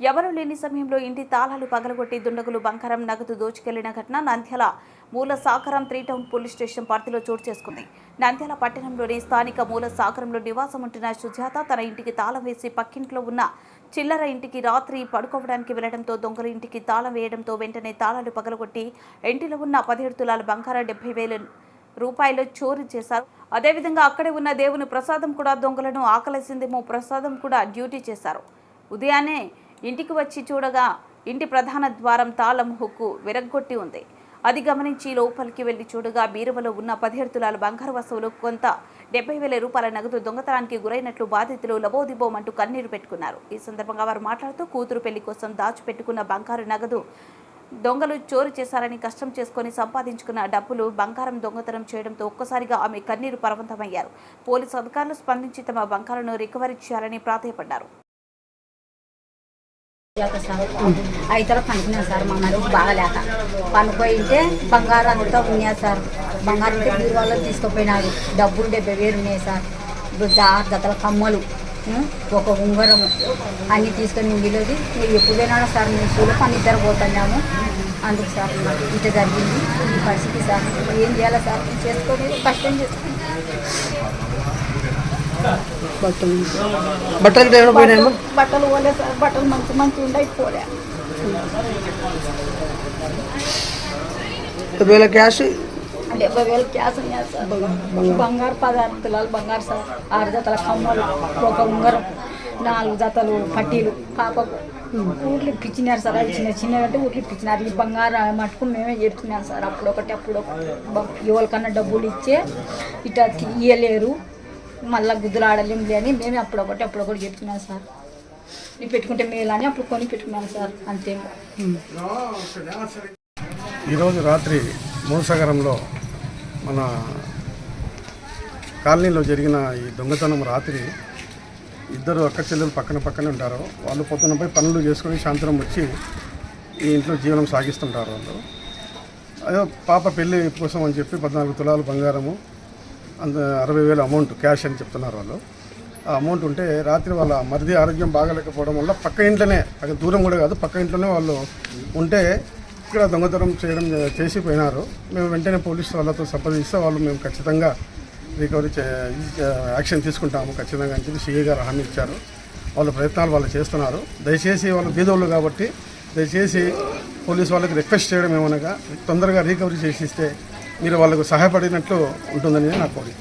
ఎవరూ లేని సమయంలో ఇంటి తాళాలు పగలగొట్టి దుండగులు బంగారం నగదు దోచుకెళ్ళిన ఘటన నంద్యాల మూల సాకరం త్రీ టౌన్ పోలీస్ స్టేషన్ పరిధిలో చోటు చేసుకుంది. నంద్యాల పట్టణంలోని స్థానిక మూల సాకరంలో నివాసం ఉంటున్న సుజాత తన ఇంటికి తాళం వేసి పక్కింట్లో ఉన్న చిల్లర ఇంటికి రాత్రి పడుకోవడానికి వెళ్ళడంతో దొంగలు ఇంటికి తాళం వేయడంతో వెంటనే తాళాలు పగలగొట్టి ఇంటిలో ఉన్న పదిహేడు తులాల బంగారం డెబ్బై వేలు రూపాయలు చోరీ చేశారు. అదేవిధంగా అక్కడే ఉన్న దేవుని ప్రసాదం కూడా దొంగలను ఆకలేసిందేమో ప్రసాదం కూడా డ్యూటీ చేశారు. ఉదయాన్నే ఇంటికి వచ్చి చూడగా ఇంటి ప్రధాన ద్వారం తాళం హుక్కు విరగ్గొట్టి ఉంది. అది గమనించి లోపలికి వెళ్ళి చూడగా బీరువలో ఉన్న పదిహేడు తులాల బంగారు వస్తువులు కొంత డెబ్బై వేల రూపాయల నగదు దొంగతనానికి గురైనట్లు బాధితులు లబోదిబోమంటూ కన్నీరు పెట్టుకున్నారు. ఈ సందర్భంగా వారు మాట్లాడుతూ కూతురు పెళ్ళి కోసం దాచిపెట్టుకున్న బంగారు నగదు దొంగలు చోరు చేశారని కష్టం చేసుకొని సంపాదించుకున్న డబ్బులు బంగారం దొంగతనం చేయడంతో ఒక్కసారిగా ఆమె కన్నీరు పర్వంతమయ్యారు. పోలీసు అధికారులు స్పందించి తమ బంగారును రికవరీ చేయాలని ప్రాధాయపడ్డారు. అయితే పనుకున్నాను సార్ మా నడుము బాగలేక. పనుకోయింటే బంగారం అంతా ఉన్నాయి సార్. బంగారం అంటే మీరు వాళ్ళు తీసుకుపోయినారు. డబ్బులు డెబ్బై వేలు ఉన్నాయి సార్. ఇప్పుడు ఆరు జతల కమ్మలు ఒక ఉంగరము అన్నీ తీసుకొని ఇంటిలోది మీరు ఎప్పుడు పోయినాడో సార్ మేము స్కూల్లో పని ఇద్దరు పోతున్నాము. అందుకు సార్ ఇంత జరిగింది. ఈ పరిస్థితి సార్. ఏం చేయాలి సార్? చేసుకొని కష్టం చేసుకొని. బట్టలు. బట్టలు పోయినాయమ్మా బట్టలు పోలే సార్. బట్టలు మంచి మంచి ఉండే పోలే. వేల క్యాష్? డెబ్బై వేలు క్యాష్ ఉన్నాయి సార్. బంగారు. పదహారు తులాలు బంగారు సార్. ఆరు జతల కమ్మలు ఒక ఉంగరం నాలుగు జతలు పట్టీలు పాపకు. ఊర్లు ఇప్పించినారు సార్. అది చిన్న చిన్నవి అంటే ఊర్లు ఇప్పించినారు. ఈ బంగారు మటుకు మేమే చెప్తున్నాం సార్. అప్పుడు ఒకటి అప్పుడు ఒకటి ఎవరికన్నా డబ్బులు ఇచ్చే ఇట్లా తీయలేరు మళ్ళీ గుద్దులు ఆడలేం అని మేమే అప్పుడొకటి అప్పుడొకటి అప్పుడు ఒకటి చెప్తున్నాం సార్. ఇది పెట్టుకుంటే మేలు అని అప్పుడు కొని పెట్టుకున్నాం సార్ అంతే. ఈరోజు రాత్రి మూసగరంలో మన కాలనీలో జరిగిన ఈ దొంగతనం రాత్రి ఇద్దరు అక్క చెల్లెలు పక్కన పక్కనే ఉంటారు. వాళ్ళు పొద్దున పనులు చేసుకొని సాయంత్రం వచ్చి ఈ ఇంట్లో జీవనం సాగిస్తుంటారు వాళ్ళు. అదే పాప పెళ్ళి కోసం అని చెప్పి పద్నాలుగు తులాలు బంగారము అంత అరవై వేలు అమౌంట్ క్యాష్ అని చెప్తున్నారు వాళ్ళు. ఆ అమౌంట్ ఉంటే రాత్రి వాళ్ళ మరిది ఆరోగ్యం బాగాలేకపోవడం వల్ల పక్క ఇంట్లోనే అక్కడ దూరం కూడా కాదు పక్క ఇంట్లోనే వాళ్ళు ఉంటే ఇక్కడ దొంగతనం చేయడం చేసి పోయినారు మేము వెంటనే పోలీసు వాళ్ళతో సంప్రదిస్తే వాళ్ళు మేము ఖచ్చితంగా రికవరీ చే యాక్షన్ తీసుకుంటాము ఖచ్చితంగా అని చెప్పి సిఐ గారు హామీ ఇచ్చారు. వాళ్ళ ప్రయత్నాలు వాళ్ళు చేస్తున్నారు. దయచేసి వాళ్ళు బీదోళ్ళు కాబట్టి దయచేసి పోలీసు వాళ్ళకి రిక్వెస్ట్ చేయడం ఏమనగా తొందరగా రికవరీ చేసిస్తే మీరు వాళ్ళకు సహాయపడినట్లు ఉంటుందని నా కోరిక